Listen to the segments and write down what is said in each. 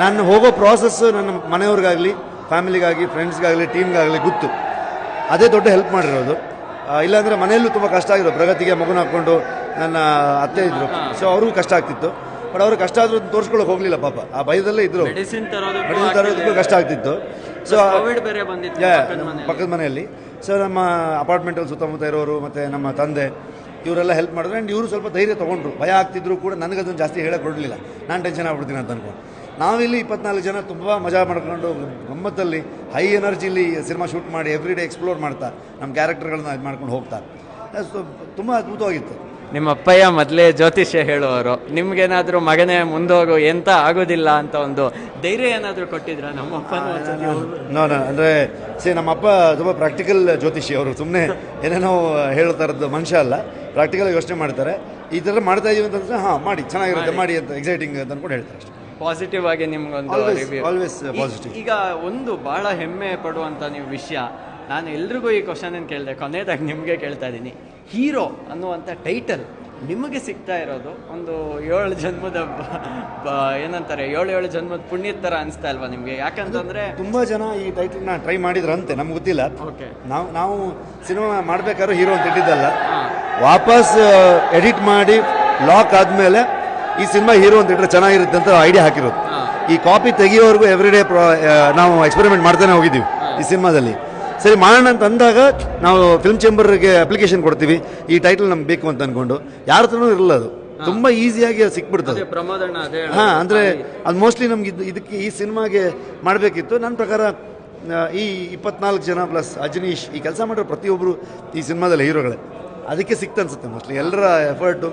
ನಾನು ಹೋಗೋ ಪ್ರಾಸೆಸ್ಸು ನನ್ನ ಮನೆಯವ್ರಿಗಾಗಲಿ ಫ್ಯಾಮಿಲಿಗಾಗಿ ಫ್ರೆಂಡ್ಸ್ಗಾಗಲಿ ಟೀಮ್ಗಾಗಲಿ ಗೊತ್ತು. ಅದೇ ದೊಡ್ಡ ಹೆಲ್ಪ್ ಮಾಡಿರೋದು. ಇಲ್ಲಾಂದರೆ ಮನೆಯಲ್ಲೂ ತುಂಬ ಕಷ್ಟ ಆಗಿರೋ ಪ್ರಗತಿಗೆ ಮಗುನ ಹಾಕ್ಕೊಂಡು ನನ್ನ ಅತ್ತೆ ಇದ್ದರು ಸೊ ಅವ್ರಿಗೂ ಕಷ್ಟ ಆಗ್ತಿತ್ತು. ಬಟ್ ಅವ್ರು ಕಷ್ಟ ಆದರೂ ತೋರಿಸ್ಕೊಳ್ಳೋಕೆ ಹೋಗಲಿಲ್ಲ ಪಾಪ. ಆ ಭಯದಲ್ಲೇ ಇದ್ರು. ಮೆಡಿಸಿನ್ ತರೋದಕ್ಕೂ ಕಷ್ಟ ಆಗ್ತಿತ್ತು. ಸೊ. ಪಕ್ಕದ ಮನೆಯಲ್ಲಿ. ಸೊ ನಮ್ಮ ಅಪಾರ್ಟ್ಮೆಂಟಲ್ಲಿ ಸುತ್ತಮುತ್ತ ಇರೋರು ಮತ್ತು ನಮ್ಮ ತಂದೆ ಇವರೆಲ್ಲ ಹೆಲ್ಪ್ ಮಾಡಿದ್ರು. ಆ್ಯಂಡ್ ಇವರು ಸ್ವಲ್ಪ ಧೈರ್ಯ ತೊಗೊಂಡ್ರು. ಭಯ ಆಗ್ತಿದ್ರು ಕೂಡ. ನನಗದನ್ನು ಜಾಸ್ತಿ ಹೇಳಕ್ಕೆ ಕೊಡಲಿಲ್ಲ ನಾನು ಟೆನ್ಷನ್ ಆಗ್ಬಿಡ್ತೀನಿ ಅಂತ ಅನ್ಕೊಂಡು. ನಾವಿಲ್ಲಿ ಇಪ್ಪತ್ನಾಲ್ಕು ಜನ ತುಂಬ ಮಜಾ ಮಾಡ್ಕೊಂಡು ಗಮ್ಮತ್ತಲ್ಲಿ ಹೈ ಎನರ್ಜಿಲಿ ಸಿನಿಮಾ ಶೂಟ್ ಮಾಡಿ ಎವ್ರಿ ಡೇ ಎಕ್ಸ್ಪ್ಲೋರ್ ಮಾಡ್ತಾ ನಮ್ಮ ಕ್ಯಾರೆಕ್ಟರ್ಗಳನ್ನ ಇದು ಮಾಡ್ಕೊಂಡು ಹೋಗ್ತಾ. ಸೊ ತುಂಬ ಅದ್ಭುತವಾಗಿತ್ತು. ನಿಮ್ಮ ಅಪ್ಪಯ್ಯ ಮೊದಲೇ ಜ್ಯೋತಿಷ್ಯ ಹೇಳುವವರು ನಿಮ್ಗೇನಾದ್ರೂ ಮಗನೇ ಮುಂದೋಗು ಎಂತ ಆಗೋದಿಲ್ಲ ಅಂತ ಒಂದು ಧೈರ್ಯ ಏನಾದರೂ ಕೊಟ್ಟಿದ್ರ ನಮ್ಮ ಅಪ್ಪನೂ ಅಂದರೆ ಸೇ ನಮ್ಮಪ್ಪ ತುಂಬ ಪ್ರಾಕ್ಟಿಕಲ್ ಜ್ಯೋತಿಷಿ ಅವರು ಸುಮ್ಮನೆ ಏನೇನೋ ಹೇಳೋ ಥರದ್ದು ಮನುಷ್ಯ ಅಲ್ಲ ಪ್ರಾಕ್ಟಿಕಲ್ ಯೋಚನೆ ಮಾಡ್ತಾರೆ. ಈ ಥರ ಮಾಡ್ತಾ ಇದೀವಿ ಅಂತಂದ್ರೆ ಹಾಂ ಮಾಡಿ ಚೆನ್ನಾಗಿರುತ್ತೆ ಮಾಡಿ. ಅಂತ ಎಕ್ಸೈಟಿಂಗ್ ಅಂತ ಅನ್ಕೊಂಡು ಹೇಳ್ತಾರೆ ಅಷ್ಟೇ. ಪಾಸಿಟಿವ್ ಆಗಿ ನಿಮ್ಗೊಂದು ಆಲ್ವೇಸ್ ಪಾಸಿಟಿವ್ always ಈಗ ಒಂದು ಬಹಳ ಹೆಮ್ಮೆ ಪಡುವಂತ ನೀವು ವಿಷಯ ನಾನು ಎಲ್ರಿಗೂ ಈ ಕ್ವಶನ್ ಏನು ಕೇಳಿದೆ ಕೊನೆಯದಾಗಿ ನಿಮಗೆ ಕೇಳ್ತಾ ಇದ್ದೀನಿ. ಹೀರೋ ಅನ್ನುವಂಥ ಟೈಟಲ್ ನಿಮಗೆ ಸಿಗ್ತಾ ಇರೋದು ಒಂದು ಏಳು ಜನ್ಮದ ಏನಂತಾರೆ ಏಳು ಏಳು ಜನ್ಮದ ಪುಣ್ಯದ ಥರ ಅನಿಸ್ತಾ ಇಲ್ವಾ ನಿಮಗೆ? ಯಾಕಂತಂದ್ರೆ ತುಂಬ ಜನ ಈ ಟೈಟಲ್ನ ಟ್ರೈ ಮಾಡಿದ್ರಂತೆ ನಮ್ಗೆ ಗೊತ್ತಿಲ್ಲ. ಓಕೆ ನಾವು ನಾವು ಸಿನಿಮಾ ಮಾಡಬೇಕಾದ್ರೂ ಹೀರೋ ಅಂತ ಇಟ್ಟಿದ್ದಲ್ಲ. ವಾಪಸ್ ಎಡಿಟ್ ಮಾಡಿ ಲಾಕ್ ಆದಮೇಲೆ ಈ ಸಿನಿಮಾ ಹೀರೋ ಅಂತ ಇಟ್ಟರೆ ಚೆನ್ನಾಗಿರುತ್ತೆ ಅಂತ ಐಡಿಯಾ ಹಾಕಿರೋದು. ಈ ಕಾಪಿ ತೆಗಿಯೋವರೆಗೂ ಎವ್ರಿ ಡೇ ನಾವು ಎಕ್ಸ್ಪೆರಿಮೆಂಟ್ ಮಾಡ್ತಾನೆ ಹೋಗಿದ್ದೀವಿ ಈ ಸಿನಿಮಾದಲ್ಲಿ. ಸರಿ ಮಾಡೋಣ ಅಂತ ಅಂದಾಗ ನಾವು ಫಿಲ್ಮ್ ಚೇಂಬರ್ಗೆ ಅಪ್ಲಿಕೇಶನ್ ಕೊಡ್ತೀವಿ. ಈ ಟೈಟಲ್ ನಮ್ಗೆ ಬೇಕು ಅಂತ ಅನ್ಕೊಂಡು. ಯಾರ ಹತ್ರನೂ ಇರಲ್ಲ ಅದು. ತುಂಬ ಈಸಿಯಾಗಿ ಸಿಕ್ಬಿಡ್ತದೆ. ಹಾಂ ಅದೇ ಹಾ ಅಂದ್ರೆ ಅದು ಮೋಸ್ಟ್ಲಿ ನಮ್ಗೆ ಇದು- ಇದಕ್ಕೆ ಈ ಸಿನಿಮಾಗೆ ಮಾಡಬೇಕಿತ್ತು. ನನ್ನ ಪ್ರಕಾರ ಈ ಇಪ್ಪತ್ನಾಲ್ಕು ಜನ ಪ್ಲಸ್ ಅಜನೀಶ್ ಈ ಕೆಲಸ ಮಾಡಿರೋ ಪ್ರತಿಯೊಬ್ಬರು ಈ ಸಿನಿಮಾದಲ್ಲಿ ಹೀರೋಗಳೇ. ಅದಕ್ಕೆ ಸಿಕ್ತ ಅನ್ಸುತ್ತೆ ಮೋಸ್ಟ್ಲಿ ಎಲ್ಲರ ಎಫರ್ಟು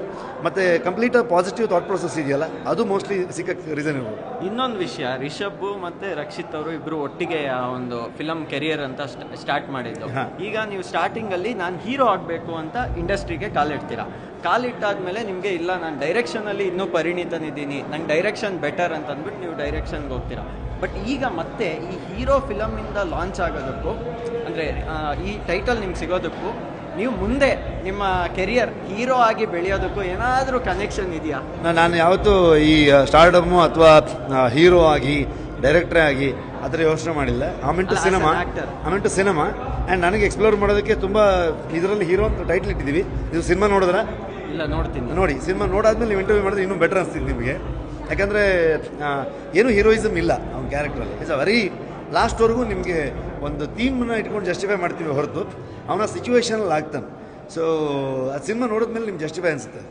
ಮತ್ತೆ ಕಂಪ್ಲೀಟ್ ಪಾಸಿಟಿವ್ ಥಾಟ್ ಪ್ರೊಸೆಸ್ ಇದೆಯಲ್ಲ ಅದು ಮೋಸ್ಟ್ಲಿ ಸಿಕ್ಕಕ್ಕೆ ರೀಸನ್ ಇರ್ಬೋದು. ಇನ್ನೊಂದು ವಿಷಯ ರಿಷಬ್ ಮತ್ತೆ ರಕ್ಷಿತ್ ಅವರು ಇಬ್ಬರು ಒಟ್ಟಿಗೆ ಆ ಒಂದು ಫಿಲಂ ಕೆರಿಯರ್ ಅಂತ ಸ್ಟಾರ್ಟ್ ಮಾಡಿದ್ದು. ಈಗ ನೀವು ಸ್ಟಾರ್ಟಿಂಗ್ ಅಲ್ಲಿ ನಾನು ಹೀರೋ ಆಗಬೇಕು ಅಂತ ಇಂಡಸ್ಟ್ರಿಗೆ ಕಾಲಿಡ್ತೀರಾ ಕಾಲಿಟ್ಟಾದ್ಮೇಲೆ ನಿಮಗೆ ಇಲ್ಲ ನಾನು ಡೈರೆಕ್ಷನಲ್ಲಿ ಇನ್ನೂ ಪರಿಣಿತನಿದ್ದೀನಿ ನಂಗೆ ಡೈರೆಕ್ಷನ್ ಬೆಟರ್ ಅಂತ ಅಂದ್ಬಿಟ್ಟು ನೀವು ಡೈರೆಕ್ಷನ್ಗೆ ಹೋಗ್ತೀರಾ? ಬಟ್ ಈಗ ಮತ್ತೆ ಈ ಹೀರೋ ಫಿಲಮಿಂದ ಇಂದ ಲಾಂಚ್ ಆಗೋದಕ್ಕೂ ಅಂದರೆ ಈ ಟೈಟಲ್ ನಿಮ್ಗೆ ಸಿಗೋದಕ್ಕೂ ನೀವು ಮುಂದೆ ನಿಮ್ಮ ಕೆರಿಯರ್ ಹೀರೋ ಆಗಿ ಬೆಳೆಯೋದಕ್ಕೂ ಏನಾದರೂ ಕನೆಕ್ಷನ್ ಇದೆಯಾ? ನಾನು ಯಾವತ್ತೂ ಈ ಸ್ಟಾರ್ಡಮ್ಮು ಅಥವಾ ಹೀರೋ ಆಗಿ ಡೈರೆಕ್ಟ್ರೇ ಆಗಿ ಅದರ ಥರ ಯೋಚನೆ ಮಾಡಿಲ್ಲ. ಆಮೆಂಟು ಸಿನಿಮಾ. ಆಮೆಂಟು ಸಿನಿಮಾ ಆ್ಯಂಡ್ ನನಗೆ ಎಕ್ಸ್ಪ್ಲೋರ್ ಮಾಡೋದಕ್ಕೆ ತುಂಬ ಇದರಲ್ಲಿ ಹೀರೋ ಅಂತ ಟೈಟ್ಲ್ ಇಟ್ಟಿದ್ದೀವಿ. ನೀವು ಸಿನಿಮಾ ನೋಡಿದ್ರ? ಇಲ್ಲ ನೋಡ್ತೀನಿ. ನೋಡಿ ಸಿನಿಮಾ ನೋಡಾದ್ಮೇಲೆ ನೀವು ಇಂಟರ್ವ್ಯೂ ಮಾಡಿದ್ರೆ ಇನ್ನೂ ಬೆಟರ್ ಅನಿಸ್ತೀನಿ ನಿಮಗೆ. ಯಾಕಂದರೆ ಏನು ಹೀರೋಯಿಸಮ್ ಇಲ್ಲ ಅವ್ನ ಕ್ಯಾರೆಕ್ಟ್ರಲ್ಲಿ ಇಟ್ಸ್ ಅ ವೆರಿ ಲಾಸ್ಟ್ವರೆಗೂ ನಿಮಗೆ ಒಂದು ಥೀಮ್ನ ಇಟ್ಕೊಂಡು ಜಸ್ಟಿಫೈ ಮಾಡ್ತೀವಿ ಹೊರತು. ಅವನ ಸಿಚುವೇಶನಲ್ಲಿ ಆಗ್ತಾನೆ. ಸೊ ಆ ಸಿನಿಮಾ ನೋಡಿದ್ಮೇಲೆ ನಿಮ್ಗೆ ಜಸ್ಟಿಫೈ ಅನಿಸುತ್ತೆ.